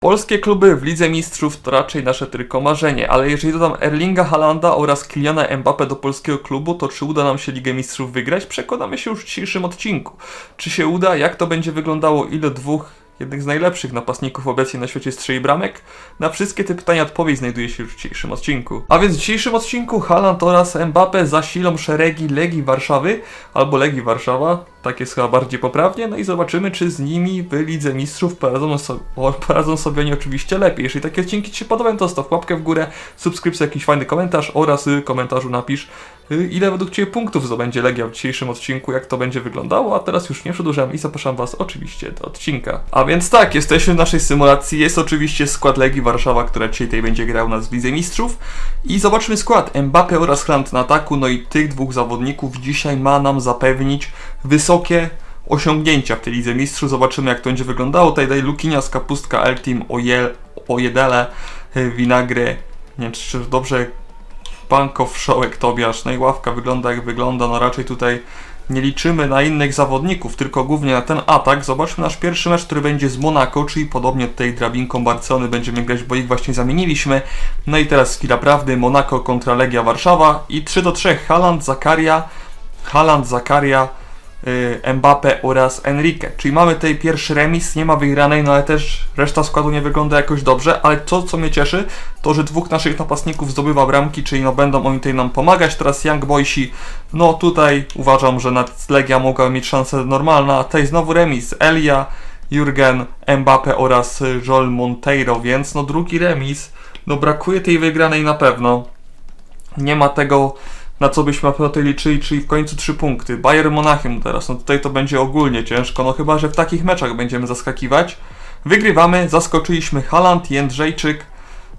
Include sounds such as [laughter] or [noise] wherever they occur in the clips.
Polskie kluby w Lidze Mistrzów to raczej nasze tylko marzenie, ale jeżeli dodam Erlinga Halanda oraz Kyliana Mbappe do polskiego klubu, to czy uda nam się Ligę Mistrzów wygrać? Przekonamy się już w dzisiejszym odcinku. Czy się uda? Jak to będzie wyglądało? Ile dwóch jednych z najlepszych napastników obecnie na świecie strzeli bramek? Na wszystkie te pytania odpowiedź znajduje się już w dzisiejszym odcinku. A więc w dzisiejszym odcinku Haaland oraz Mbappe zasilą szeregi Legii Warszawy albo Legii Warszawa, tak jest chyba bardziej poprawnie, no i zobaczymy czy z nimi w Lidze Mistrzów poradzą sobie, poradzą sobie oni oczywiście lepiej. Jeżeli takie odcinki Ci się podobają, to staw łapkę w górę, subskrypcję, jakiś fajny komentarz oraz y, komentarzu napisz y, ile według Ciebie punktów zdobędzie Legia w dzisiejszym odcinku, jak to będzie wyglądało, a teraz już nie przedłużam i zapraszam Was oczywiście do odcinka. A więc tak, jesteśmy w naszej symulacji, jest oczywiście skład Legii Warszawa, która dzisiaj będzie grał nas w Lidze Mistrzów. I zobaczmy skład. Mbappe oraz Haaland na ataku, no i tych dwóch zawodników dzisiaj ma nam zapewnić wysokie osiągnięcia w tej Lidze Mistrzów. Zobaczymy jak to będzie wyglądało. Tutaj daje Lukinias, Kapustka, Eltim, Ojel, Ojedele, y, Winagry, nie wiem czy dobrze, Bankow, Szołek, Tobiasz. No i ławka wygląda jak wygląda, no raczej tutaj nie liczymy na innych zawodników, tylko głównie na ten atak. Zobaczmy nasz pierwszy mecz, który będzie z Monaco, czyli podobnie tutaj drabinką Barcelony będziemy grać, bo ich właśnie zamieniliśmy. No i teraz chwila prawdy, Monaco kontra Legia Warszawa i 3 do 3, Haaland, Zakaria, Haaland, Zakaria, Mbappe oraz Enrique. Czyli mamy tutaj pierwszy remis, nie ma wygranej, no ale też reszta składu nie wygląda jakoś dobrze, ale to co mnie cieszy, to że dwóch naszych napastników zdobywa bramki, czyli no będą oni tutaj nam pomagać. Teraz Young Boysi, no tutaj uważam, że nad Legia mogła mieć szansę normalna, a tutaj znowu remis, Elia, Jurgen, Mbappe oraz y, Joel Monteiro, więc no drugi remis, no brakuje tej wygranej na pewno. Nie ma tego, na co byśmy na pewno tutaj liczyli, czyli w końcu trzy punkty. Bayern Monachium teraz, no tutaj to będzie ogólnie ciężko, no chyba, że w takich meczach będziemy zaskakiwać. Wygrywamy, zaskoczyliśmy Haaland, Jędrzejczyk,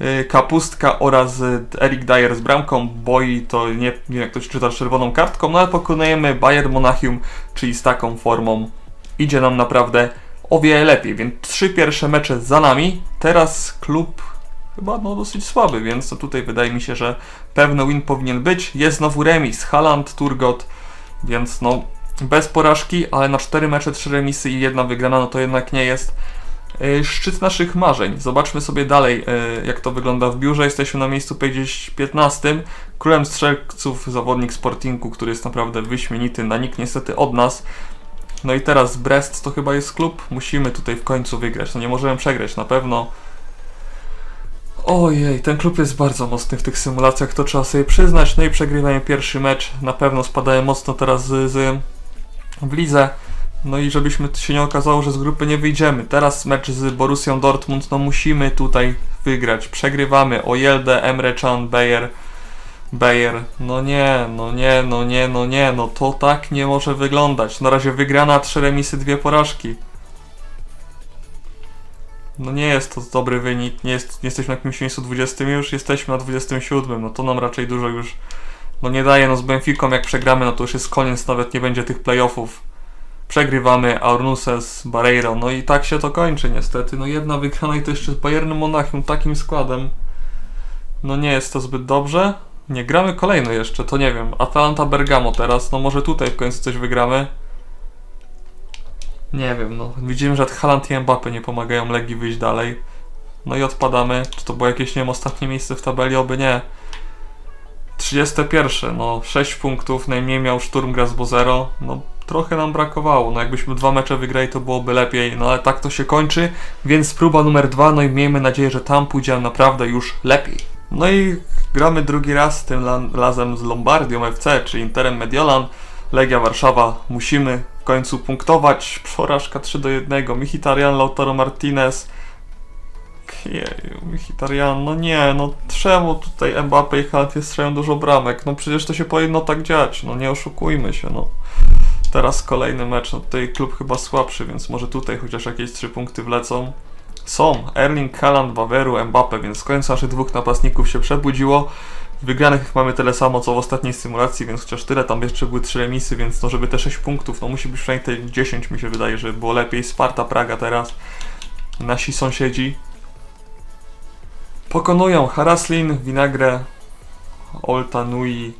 y, Kapustka oraz y, Erik Dyer z bramką. Boi to nie, nie jak to się czyta czerwoną kartką, no ale pokonujemy Bayern Monachium, czyli z taką formą idzie nam naprawdę o wiele lepiej, więc trzy pierwsze mecze za nami. Teraz klub chyba no dosyć słaby, więc to tutaj wydaje mi się, że pewny win powinien być. Jest znowu remis, Haaland, Turgot, więc no bez porażki, ale na cztery mecze, trzy remisy i jedna wygrana, no to jednak nie jest yy, szczyt naszych marzeń. Zobaczmy sobie dalej, yy, jak to wygląda w biurze. Jesteśmy na miejscu gdzieś 15. Królem strzelców zawodnik Sportingu, który jest naprawdę wyśmienity, na nikt niestety od nas. No i teraz Brest to chyba jest klub. Musimy tutaj w końcu wygrać. No nie możemy przegrać na pewno. Ojej, ten klub jest bardzo mocny w tych symulacjach, to trzeba sobie przyznać. No i przegrywają pierwszy mecz. Na pewno spadają mocno teraz z, z w lidze. No i żebyśmy się nie okazało, że z grupy nie wyjdziemy. Teraz mecz z Borussią Dortmund, no musimy tutaj wygrać. Przegrywamy. Ojelde, Emre Can, Bayer. Bayer, no nie, no nie, no nie, no nie, no to tak nie może wyglądać. Na razie wygrana, trzy remisy, dwie porażki. No nie jest to dobry wynik, nie, jest, nie jesteśmy na jakimś miejscu 20 już, jesteśmy na 27, no to nam raczej dużo już no nie daje, no z Benficą jak przegramy, no to już jest koniec, nawet nie będzie tych playoffów. Przegrywamy Aurnuses, Barreiro, no i tak się to kończy niestety, no jedna wygrana i to jeszcze z Bayernem Monachium, takim składem. No nie jest to zbyt dobrze. Nie, gramy kolejno jeszcze, to nie wiem. Atalanta Bergamo teraz, no może tutaj w końcu coś wygramy. Nie wiem, no. Widzimy, że Haaland i Mbappe nie pomagają Legii wyjść dalej. No i odpadamy. Czy to było jakieś, nie wiem, ostatnie miejsce w tabeli? Oby nie. 31, no 6 punktów, najmniej miał Szturm bo 0. No trochę nam brakowało, no jakbyśmy dwa mecze wygrali to byłoby lepiej, no ale tak to się kończy, więc próba numer dwa, no i miejmy nadzieję, że tam pójdzie naprawdę już lepiej. No i gramy drugi raz, tym razem z Lombardią FC, czy Interem Mediolan. Legia Warszawa, musimy w końcu punktować. Porażka 3 do 1. Michitarian, Lautaro Martinez. Jeju, Michitarian, no nie, no czemu tutaj Mbappe i Haaland strzelają dużo bramek? No przecież to się powinno tak dziać, no nie oszukujmy się, no. Teraz kolejny mecz, no tutaj klub chyba słabszy, więc może tutaj chociaż jakieś 3 punkty wlecą. Są Erling Haaland, Waweru, Mbappe, więc w końcu naszych dwóch napastników się przebudziło. Wygranych mamy tyle samo co w ostatniej symulacji, więc chociaż tyle, tam jeszcze były 3 remisy, więc no żeby te 6 punktów, no musi być przynajmniej te 10 mi się wydaje, żeby było lepiej. Sparta Praga teraz, nasi sąsiedzi. Pokonują Haraslin, Vinagre, Olta Nui.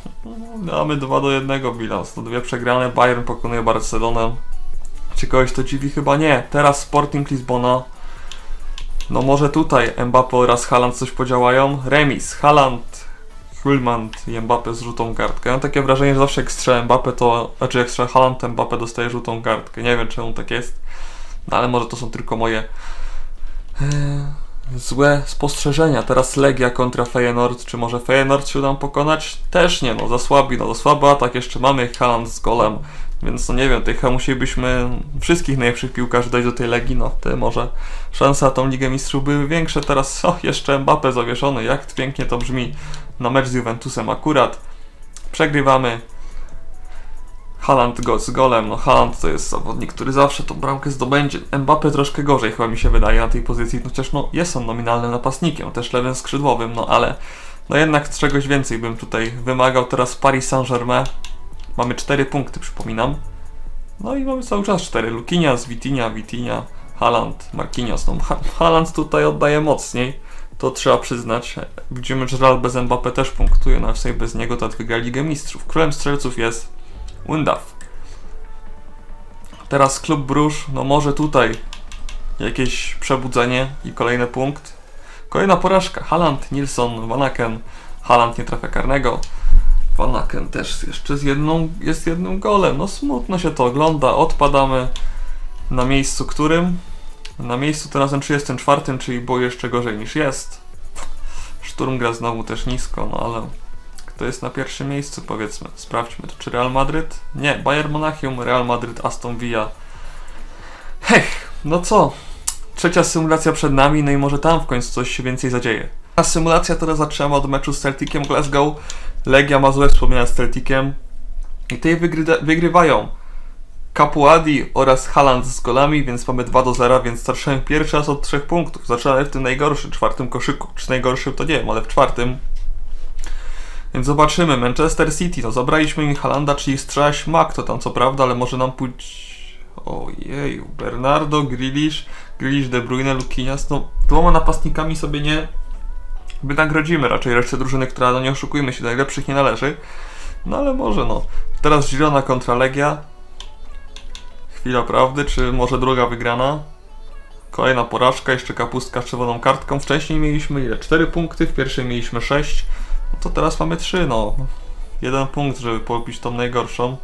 [laughs] Mamy 2 do 1 bilans, to dwie przegrane. Bayern pokonuje Barcelonę. Czy kogoś to dziwi? Chyba nie. Teraz Sporting Lizbona. No może tutaj Mbappe oraz Haaland coś podziałają. Remis, Haaland, Hulmand i Mbappe z żółtą kartkę. Mam takie wrażenie, że zawsze jak strzela Mbappe to, znaczy jak strzela Haaland, to Mbappe dostaje żółtą kartkę. Nie wiem czemu tak jest, no ale może to są tylko moje e, złe spostrzeżenia. Teraz Legia kontra Feyenoord. Czy może Feyenoord się uda pokonać? Też nie, no za słabi, no za słaba. Tak jeszcze mamy Haaland z golem. Więc no nie wiem, tych musielibyśmy wszystkich najlepszych piłkarzy dać do tej Legii, no wtedy może szanse na tą Ligę Mistrzów były większe. Teraz o, jeszcze Mbappe zawieszony, jak pięknie to brzmi na mecz z Juventusem akurat. Przegrywamy. Haaland go z golem, no Haaland to jest zawodnik, który zawsze tą bramkę zdobędzie. Mbappe troszkę gorzej chyba mi się wydaje na tej pozycji, chociaż no jest on nominalnym napastnikiem, też lewym skrzydłowym, no ale no jednak czegoś więcej bym tutaj wymagał. Teraz Paris Saint-Germain. Mamy 4 punkty, przypominam. No i mamy cały czas 4. Lukinias, Vitinha, Vitinha, Haaland, Marquinhos. No Ha- Haaland tutaj oddaje mocniej. To trzeba przyznać. Widzimy, że Real bez Mbappe też punktuje, no bez niego to wygra Ligę Mistrzów. Królem strzelców jest Undaf. Teraz klub Brusz, no może tutaj jakieś przebudzenie i kolejny punkt. Kolejna porażka. Haaland, Nilsson, Vanaken. Haaland nie trafia karnego. Vanaken też jeszcze z jedną, jest jednym golem. No smutno się to ogląda. Odpadamy na miejscu którym? Na miejscu tym razem 34, czyli było jeszcze gorzej niż jest. Szturm gra znowu też nisko, no ale kto jest na pierwszym miejscu powiedzmy? Sprawdźmy to. Czy Real Madryt? Nie, Bayern Monachium, Real Madryt, Aston Villa. Hech, no co? Trzecia symulacja przed nami, no i może tam w końcu coś się więcej zadzieje. A symulacja teraz zaczęła od meczu z Celticiem Glasgow. Legia ma złe wspomnienia z Celticiem. I tutaj wygryda- wygrywają Capuadi oraz Haaland z golami, więc mamy 2 do 0, więc starczyłem pierwszy raz od trzech punktów. Zaczynałem w tym najgorszym, czwartym koszyku. Czy najgorszym to nie wiem, ale w czwartym. Więc zobaczymy. Manchester City, no zabraliśmy im Halanda, czyli strzelać Mak, to tam co prawda, ale może nam pójść... Ojeju, Bernardo, Grealish, Grealish, De Bruyne, Lukinias, no dwoma napastnikami sobie nie wynagrodzimy raczej resztę drużyny, która, no nie oszukujmy się, najlepszych nie należy. No ale może no. Teraz Girona kontra Legia. Chwila prawdy, czy może druga wygrana? Kolejna porażka, jeszcze kapustka z czerwoną kartką. Wcześniej mieliśmy ile? 4 punkty, w pierwszej mieliśmy 6. No to teraz mamy 3, no. Jeden punkt, żeby pobić tą najgorszą.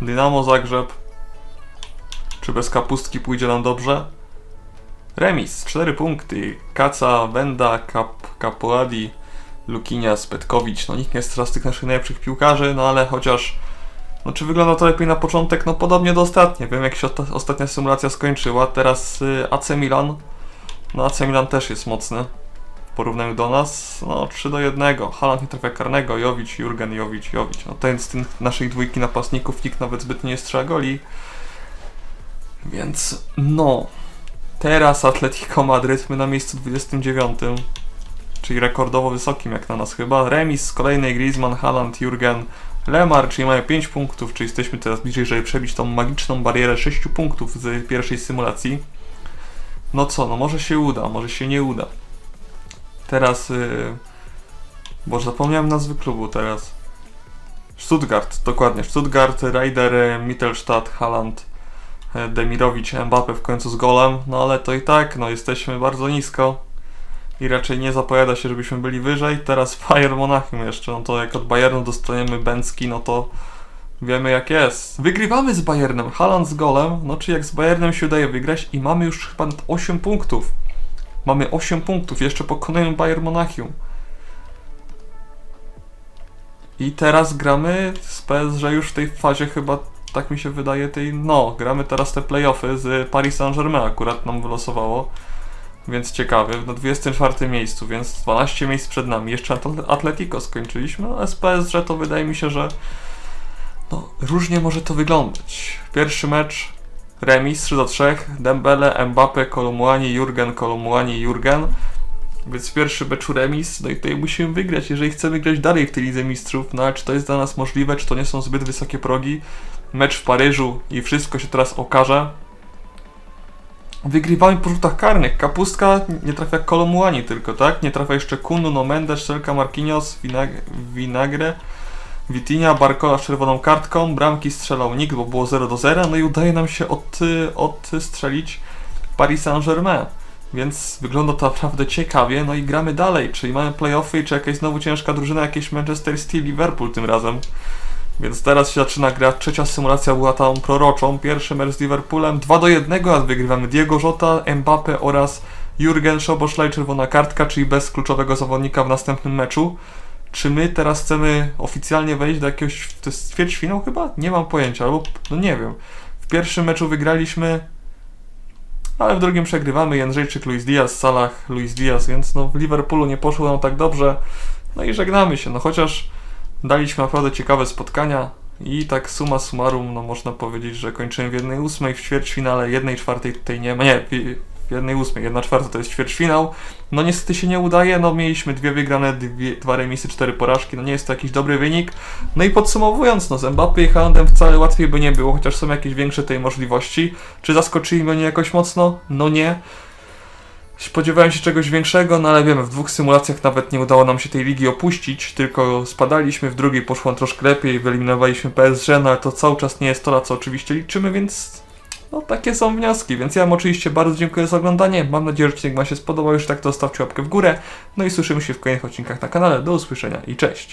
Dynamo Zagrzeb. Czy bez kapustki pójdzie nam dobrze? Remis, 4 punkty. Kaca, Wenda, Kap, Kapoadi, Lukinias, Petkowicz. No nikt nie jest teraz tych naszych najlepszych piłkarzy, no ale chociaż... No czy wygląda to lepiej na początek? No podobnie do ostatniej. Wiem jak się osta- ostatnia symulacja skończyła. Teraz y, AC Milan. No AC Milan też jest mocny. W porównaniu do nas. No 3 do 1. Haaland nie trafia karnego. Jowicz, Jurgen, Jowicz, Jowicz. No ten z tych naszych dwójki napastników nikt nawet zbytnio nie strzela goli. Więc no. Teraz Atletico Madryt, my na miejscu 29, czyli rekordowo wysokim jak na nas chyba. Remis z kolejnej Griezmann, Haaland, Jurgen, Lemar, czyli mamy 5 punktów, czyli jesteśmy teraz bliżej, żeby przebić tą magiczną barierę 6 punktów z pierwszej symulacji. No co, no może się uda, może się nie uda. Teraz, yy... Boże, zapomniałem nazwy klubu teraz. Stuttgart, dokładnie. Stuttgart, Raider, Mittelstadt, Haaland, e, Demirowicz, Mbappe w końcu z golem, no ale to i tak, no jesteśmy bardzo nisko i raczej nie zapowiada się, żebyśmy byli wyżej. Teraz [laughs] Bayern Monachium jeszcze, no to jak od Bayernu dostaniemy Bęcki, no to wiemy jak jest. Wygrywamy z Bayernem, Haaland z golem, no czy jak z Bayernem się udaje wygrać i mamy już chyba nawet 8 punktów. Mamy 8 punktów, jeszcze pokonujemy Bayern Monachium. I teraz gramy z PSG już w tej fazie chyba, tak mi się wydaje, tej, no, gramy teraz te playoffy z Paris Saint-Germain akurat nam wylosowało. Więc ciekawy, na 24 miejscu, więc 12 miejsc przed nami. Jeszcze Atl- Atletico skończyliśmy, a z PSG to wydaje mi się, że no, różnie może to wyglądać. Pierwszy mecz remis 3 do 3, Dembele, Mbappe, Kolumuani, Jurgen, Kolumuani, Jurgen. Więc pierwszy mecz remis, no i tutaj musimy wygrać, jeżeli chcemy grać dalej w tej Lidze Mistrzów, no czy to jest dla nas możliwe, czy to nie są zbyt wysokie progi. Mecz w Paryżu i wszystko się teraz okaże. Wygrywamy po rzutach karnych. Kapustka nie trafia Kolomuani tylko, tak? Nie trafia jeszcze Kunu, No Mendes, Szelka, Marquinhos, Winag- Vinagre, Vitinha, Barcola z czerwoną kartką. Bramki strzelał nikt, bo było 0 do 0. No i udaje nam się od, odstrzelić Paris Saint-Germain. Więc wygląda to naprawdę ciekawie, no i gramy dalej, czyli mamy playoffy, czy jakaś znowu ciężka drużyna, jakieś Manchester City, Liverpool tym razem. Więc teraz się zaczyna gra, trzecia symulacja była tą proroczą, pierwszy mecz z Liverpoolem, 2 do 1, a wygrywamy Diego Jota, Mbappe oraz Jurgen Szoboszlaj, czerwona kartka, czyli bez kluczowego zawodnika w następnym meczu. Czy my teraz chcemy oficjalnie wejść do jakiegoś, to jest ćwierćfinał chyba? Nie mam pojęcia, albo, no nie wiem. W pierwszym meczu wygraliśmy, ale w drugim przegrywamy Jędrzejczyk, Luis Diaz, Salah, Luis Diaz, więc no w Liverpoolu nie poszło nam tak dobrze. No i żegnamy się, no chociaż daliśmy naprawdę ciekawe spotkania i tak summa summarum, no można powiedzieć, że kończymy w jednej ósmej w ćwierćfinale, jednej czwartej tutaj nie ma, nie, w- w jednej ósmej, jedna czwarta to jest ćwierćfinał. No niestety się nie udaje, no mieliśmy dwie wygrane, dwie, dwa remisy, cztery porażki, no nie jest to jakiś dobry wynik. No i podsumowując, no z Mbappé i Haalandem wcale łatwiej by nie było, chociaż są jakieś większe tej możliwości. Czy zaskoczyli mnie jakoś mocno? No nie. Spodziewałem się czegoś większego, no ale wiemy, w dwóch symulacjach nawet nie udało nam się tej ligi opuścić, tylko spadaliśmy, w drugiej poszło troszkę lepiej, wyeliminowaliśmy PSG, no ale to cały czas nie jest to, na co oczywiście liczymy, więc no takie są wnioski, więc ja wam oczywiście bardzo dziękuję za oglądanie, mam nadzieję, że odcinek wam się spodobał, już tak to zostawcie łapkę w górę, no i słyszymy się w kolejnych odcinkach na kanale, do usłyszenia i cześć!